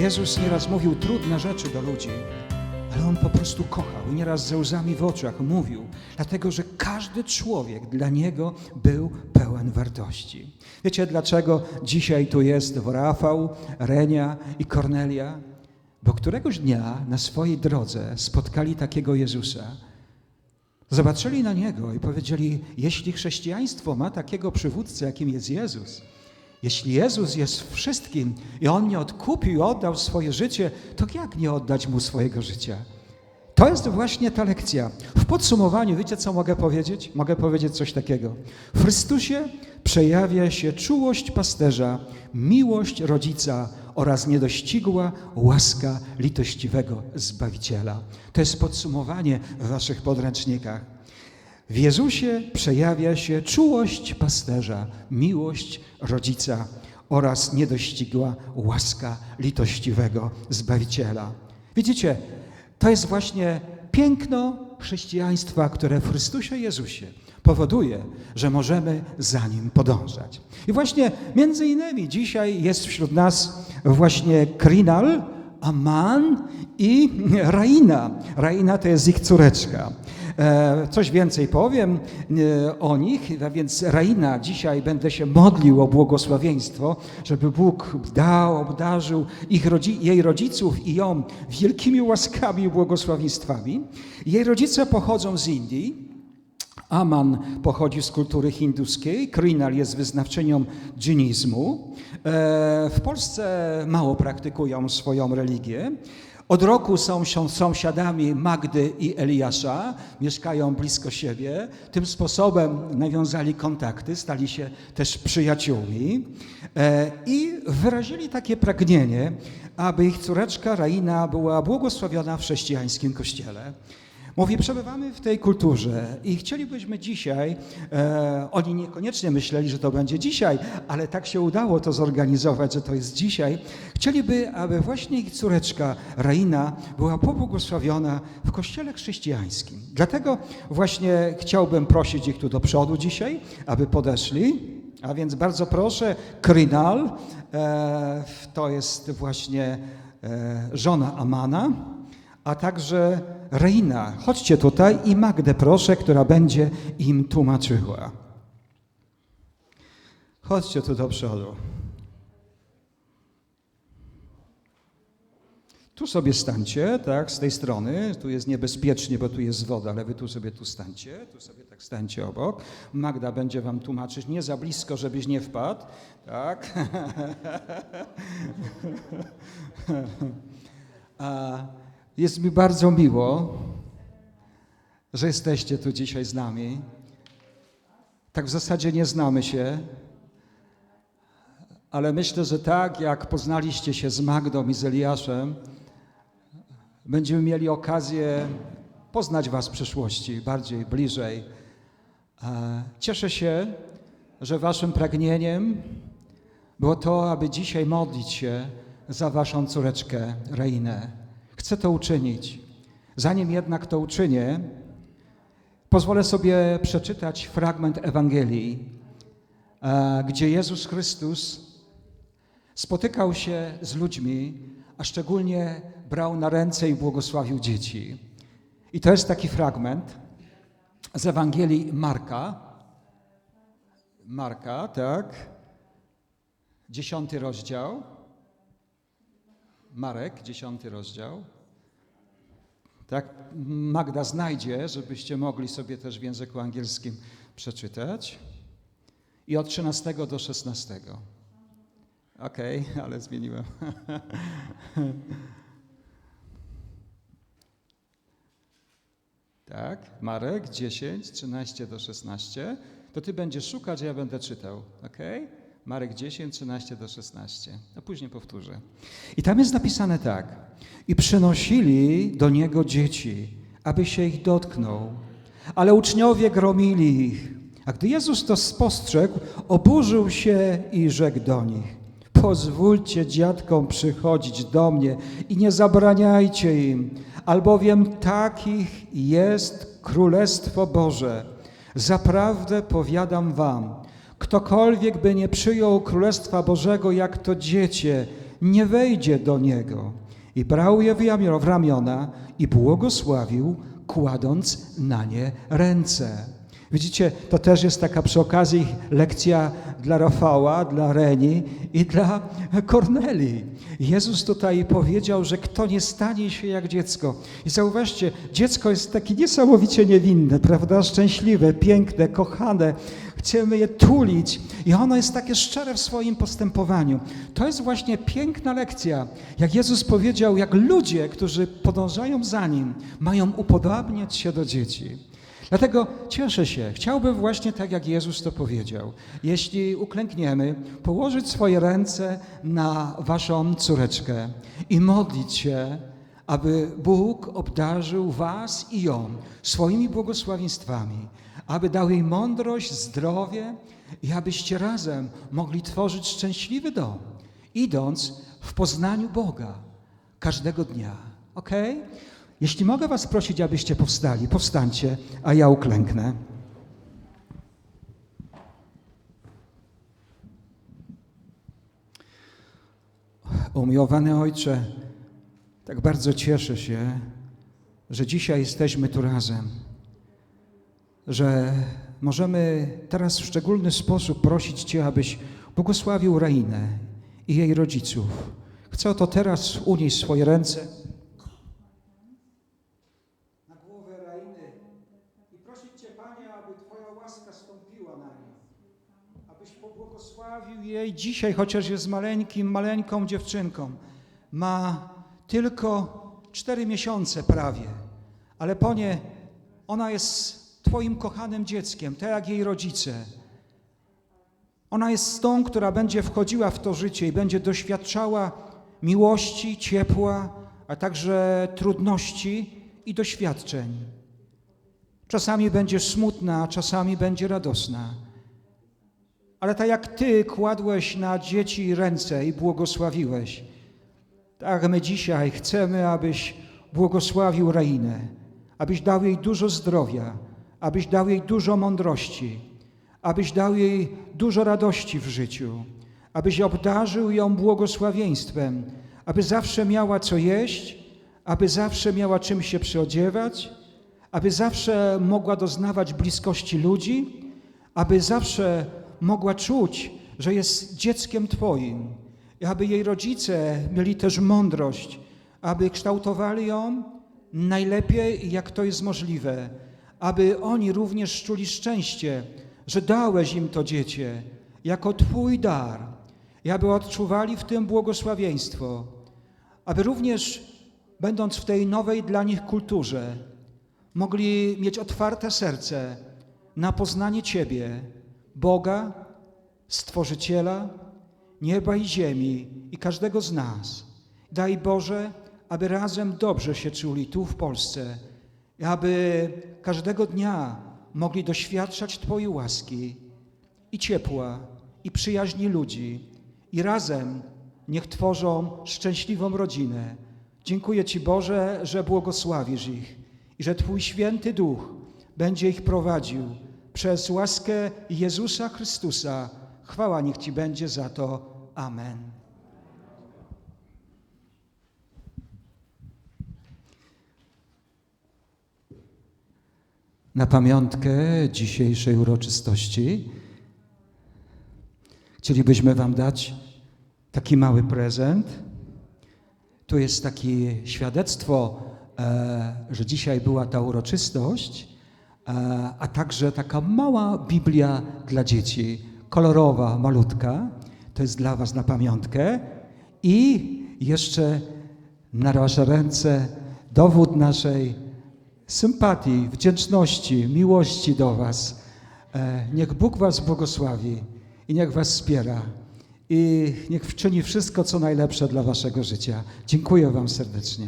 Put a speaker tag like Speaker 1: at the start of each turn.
Speaker 1: Jezus nieraz mówił trudne rzeczy do ludzi, ale On po prostu kochał i nieraz ze łzami w oczach mówił, dlatego że każdy człowiek dla Niego był pełen wartości. Wiecie dlaczego dzisiaj tu jest Rafał, Renia i Kornelia? Bo któregoś dnia na swojej drodze spotkali takiego Jezusa, Zobaczyli na Niego i powiedzieli, jeśli chrześcijaństwo ma takiego przywódcę, jakim jest Jezus, jeśli Jezus jest wszystkim i On mnie odkupił i oddał swoje życie, to jak nie oddać Mu swojego życia? To jest właśnie ta lekcja. W podsumowaniu, wiecie co mogę powiedzieć? Mogę powiedzieć coś takiego. W Chrystusie przejawia się czułość pasterza, miłość rodzica oraz niedościgła łaska litościwego Zbawiciela. To jest podsumowanie w waszych podręcznikach. W Jezusie przejawia się czułość pasterza, miłość rodzica oraz niedościgła łaska litościwego Zbawiciela. Widzicie, to jest właśnie piękno chrześcijaństwa, które w Chrystusie Jezusie powoduje, że możemy za Nim podążać. I właśnie między innymi dzisiaj jest wśród nas właśnie Krinal, Aman i Raina. Raina to jest ich córeczka. E, Coś więcej powiem e, o nich, a więc Raina dzisiaj będę się modlił o błogosławieństwo, żeby Bóg dał, obdarzył ich jej rodziców i ją wielkimi łaskami i błogosławieństwami. Jej rodzice pochodzą z Indii. Aman pochodzi z kultury hinduskiej, Krinal jest wyznawczynią dżinizmu. E, W Polsce mało praktykują swoją religię. Od roku są są sąsiadami Magdy i Eliasza, mieszkają blisko siebie. Tym sposobem nawiązali kontakty, stali się też przyjaciółmi e, i wyrazili takie pragnienie, aby ich córeczka Raina była błogosławiona w chrześcijańskim kościele. Mówi, przebywamy w tej kulturze i chcielibyśmy dzisiaj, e, oni niekoniecznie myśleli, że to będzie dzisiaj, ale tak się udało to zorganizować, że to jest dzisiaj. Chcieliby, aby właśnie ich córeczka Raina była pobłogosławiona w kościele chrześcijańskim. Dlatego właśnie chciałbym prosić ich tu do przodu dzisiaj, aby podeszli. A więc bardzo proszę, Krynal, e, to jest właśnie e, żona Amana, a także Reina. Chodźcie tutaj i Magdę proszę, która będzie im tłumaczyła. Chodźcie tu do przodu. Tu sobie stańcie, tak, z tej strony. Tu jest niebezpiecznie, bo tu jest woda, ale wy tu sobie tu stańcie. Tu sobie tak stańcie obok. Magda będzie wam tłumaczyć, nie za blisko, żebyś nie wpadł. Tak. A jest mi bardzo miło, że jesteście tu dzisiaj z nami. Tak w zasadzie nie znamy się, ale myślę, że tak jak poznaliście się z Magdą i z Eliaszem, będziemy mieli okazję poznać Was w przyszłości bardziej, bliżej. E, Cieszę się, że Waszym pragnieniem było to, aby dzisiaj modlić się za Waszą córeczkę Reinę. Chcę to uczynić. Zanim jednak to uczynię, pozwolę sobie przeczytać fragment Ewangelii, e, gdzie Jezus Chrystus spotykał się z ludźmi, a szczególnie brał na ręce i błogosławił dzieci. I to jest taki fragment z Ewangelii Marka. Marka, tak. Dziesiąty rozdział. Marek, dziesiąty rozdział. Tak, Magda znajdzie, żebyście mogli sobie też w języku angielskim przeczytać. I od 13 do 16. Okej, ale zmieniłem. tak, Marek 10, 13 do 16. To ty będziesz szukać, a ja będę czytał. Okej? Marek 10, 13 do 16. A później powtórzę. I tam jest napisane tak. I przynosili do niego dzieci, aby się ich dotknął. Ale uczniowie gromili ich. A gdy Jezus to spostrzegł, oburzył się i rzekł do nich: Pozwólcie dziadkom przychodzić do mnie i nie zabraniajcie im, albowiem takich jest Królestwo Boże. Zaprawdę powiadam wam, ktokolwiek by nie przyjął Królestwa Bożego jak to dziecię, nie wejdzie do niego. I brał je w ramiona i błogosławił, kładąc na nie ręce. Widzicie, to też jest taka przy okazji lekcja dla Rafała, dla Reni i dla Kornelii. Jezus tutaj powiedział, że kto nie stanie się jak dziecko. I zauważcie, dziecko jest takie niesamowicie niewinne, prawda? Szczęśliwe, piękne, kochane. Chcemy je tulić i ono jest takie szczere w swoim postępowaniu. To jest właśnie piękna lekcja. Jak Jezus powiedział, jak ludzie, którzy podążają za Nim, mają upodabniać się do dzieci. Dlatego cieszę się. Chciałbym właśnie tak, jak Jezus to powiedział. Jeśli uklękniemy, położyć swoje ręce na waszą córeczkę i modlić się, aby Bóg obdarzył was i ją swoimi błogosławieństwami, aby dał jej mądrość, zdrowie i abyście razem mogli tworzyć szczęśliwy dom, idąc w poznaniu Boga każdego dnia. Ok? Jeśli mogę Was prosić, abyście powstali, powstańcie, a ja uklęknę. Umiłowany Ojcze, tak bardzo cieszę się, że dzisiaj jesteśmy tu razem, że możemy teraz w szczególny sposób prosić Cię, abyś błogosławił Rainę i jej rodziców. Chcę to teraz unieść swoje ręce na głowę Rainy i prosić Cię, Panie, aby Twoja łaska stąpiła na nią, abyś pobłogosławił jej dzisiaj, chociaż jest maleńkim, maleńką dziewczynką. Ma tylko cztery miesiące prawie, ale Panie, ona jest Twoim kochanym dzieckiem, tak jak jej rodzice. Ona jest tą, która będzie wchodziła w to życie i będzie doświadczała miłości, ciepła, a także trudności i doświadczeń. Czasami będzie smutna, czasami będzie radosna. Ale tak jak Ty kładłeś na dzieci ręce i błogosławiłeś, tak my dzisiaj chcemy, abyś błogosławił Rainę, abyś dał jej dużo zdrowia, abyś dał jej dużo mądrości, abyś dał jej dużo radości w życiu, abyś obdarzył ją błogosławieństwem, aby zawsze miała co jeść, aby zawsze miała czym się przyodziewać, aby zawsze mogła doznawać bliskości ludzi, aby zawsze mogła czuć, że jest dzieckiem Twoim, i aby jej rodzice mieli też mądrość, aby kształtowali ją najlepiej, jak to jest możliwe, aby oni również czuli szczęście, że dałeś im to dziecię jako Twój dar i aby odczuwali w tym błogosławieństwo, aby również, będąc w tej nowej dla nich kulturze, mogli mieć otwarte serce na poznanie Ciebie, Boga, Stworzyciela, nieba i ziemi i każdego z nas. Daj Boże, aby razem dobrze się czuli tu w Polsce aby każdego dnia mogli doświadczać Twojej łaski i ciepła i przyjaźni ludzi i razem niech tworzą szczęśliwą rodzinę. Dziękuję Ci Boże, że błogosławisz ich i że Twój święty duch będzie ich prowadził przez łaskę Jezusa Chrystusa. Chwała niech Ci będzie za to. Amen. Na pamiątkę dzisiejszej uroczystości chcielibyśmy Wam dać taki mały prezent. Tu jest takie świadectwo, e, że dzisiaj była ta uroczystość, e, a także taka mała Biblia dla dzieci, kolorowa, malutka. To jest dla Was na pamiątkę. I jeszcze na Wasze ręce dowód naszej sympatii, wdzięczności, miłości do Was. E, Niech Bóg Was błogosławi i niech Was wspiera. I niech wczyni wszystko, co najlepsze dla Waszego życia. Dziękuję Wam serdecznie.